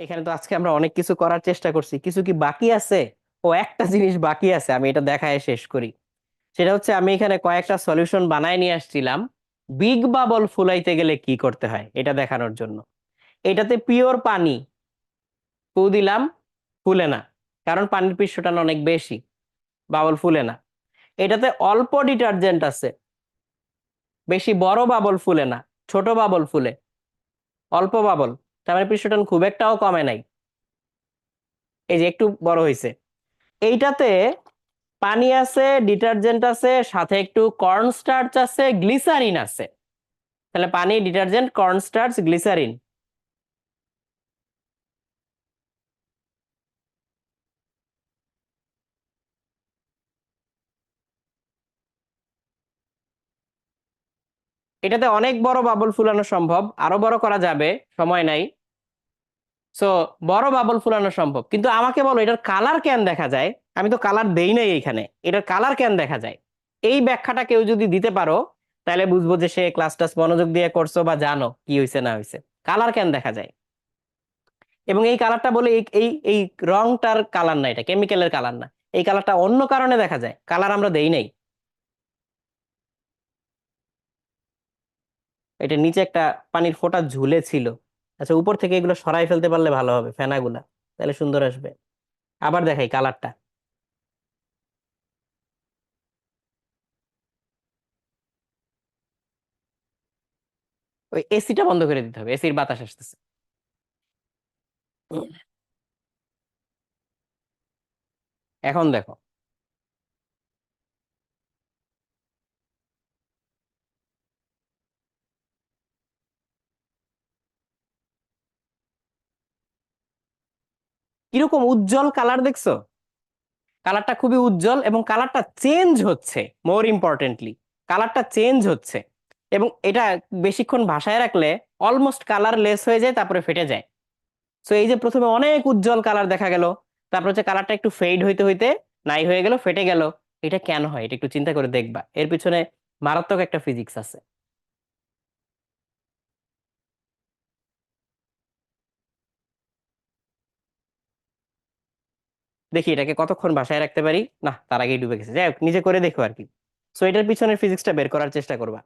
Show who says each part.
Speaker 1: এখানে তো আজকে আমরা অনেক কিছু করার চেষ্টা করছি। কিছু কি বাকি আছে? ও, একটা জিনিস বাকি আছে, আমি এটা দেখায় শেষ করি। সেটা হচ্ছে আমি এখানে কয়েকটা সলিউশন বানায় নিয়ে আসছিলাম। বিগ বাবল ফুলাইতে গেলে কি করতে হয়? এটা দেখানোর জন্য। এটাতে পিওর পানি ফু দিলাম, ফুলে না। কারণ পানির পৃষ্ঠটান অনেক বেশি বাবল ফুলে না। এটাতে অল্প ডিটারজেন্ট আছে। বেশি বড় বাবল ফুলে না, ছোট বাবল ফুলে। অল্প বাবল তার মানে পৃষ্ঠটান খুব একটাও কমে নাই। এই যে একটু বড় হয়েছে এইটাতে পানি আছে, ডিটারজেন্ট আছে, সাথে একটু কর্নস্টার্চ আছে, গ্লিসারিন আছে। তাহলে পানি, ডিটারজেন্ট, কর্নস্টার্চ, গ্লিসারিন। এটাতে অনেক বড় বাবল ফুলানো সম্ভব। আরও বড় করা যাবে, সময় নাই। সো বড় বাবল ফুলানো সম্ভব। কিন্তু আমাকে বলো, এটার কালার কেন দেখা যায়? আমি তো কালার দেই নাই এখানে। এটার কালার কেন দেখা যায়? এই ব্যাখ্যাটা কেউ যদি দিতে পারো, তাহলে বুঝব যে সে ক্লাস টাস মনোযোগ দিয়ে করছ বা জানো কি হয়েছে না হয়েছে কালার কেন দেখা যায়? এবং এই কালারটা বলে এই এই এই রংটার কালার না এটা কেমিক্যালের কালার না। এই কালারটা অন্য কারণে দেখা যায়। কালার আমরা দেই নাই। এটা নিচে একটা পানির ফোঁটা ঝুলে ছিল আচ্ছা উপর থেকে এগুলো সরাই ফেলতে পারলে ভালো হবে, ফেনাগুলা, তাহলে সুন্দর আসবে। আবার দেখাই কালারটা। ওই এসিটা বন্ধ করে দিতে হবে, এসির বাতাস আসতেছে। এখন দেখো। কীরকম উজ্জ্বল কালার দেখছ? কালারটা খুবই উজ্জ্বল এবং কালারটা চেঞ্জ হচ্ছে মোর ইম্পর্টেন্টলি কালারটা চেঞ্জ হচ্ছে এবং এটা বেশিক্ষণ ভাসায় রাখলে অলমোস্ট কালার লেস হয়ে যায়, তারপরে ফেটে যায়। সো এই যে প্রথমে অনেক উজ্জ্বল কালার দেখা গেল, তারপর হচ্ছে কালারটা একটু ফেড হইতে হইতে নাই হয়ে গেল, ফেটে গেল। এটা কেন হয়? এটা একটু চিন্তা করে দেখবা। এর পিছনে মারাত্মক একটা ফিজিক্স আছে। দেখি এটাকে কতক্ষণ বাসায় রাখতে পারি? না তার আগেই ডুবে গেছে। যাই হোক, নিজে করে দেখো আর কি। সো এটার পিছনের ফিজিক্সটা বের করার চেষ্টা করবা।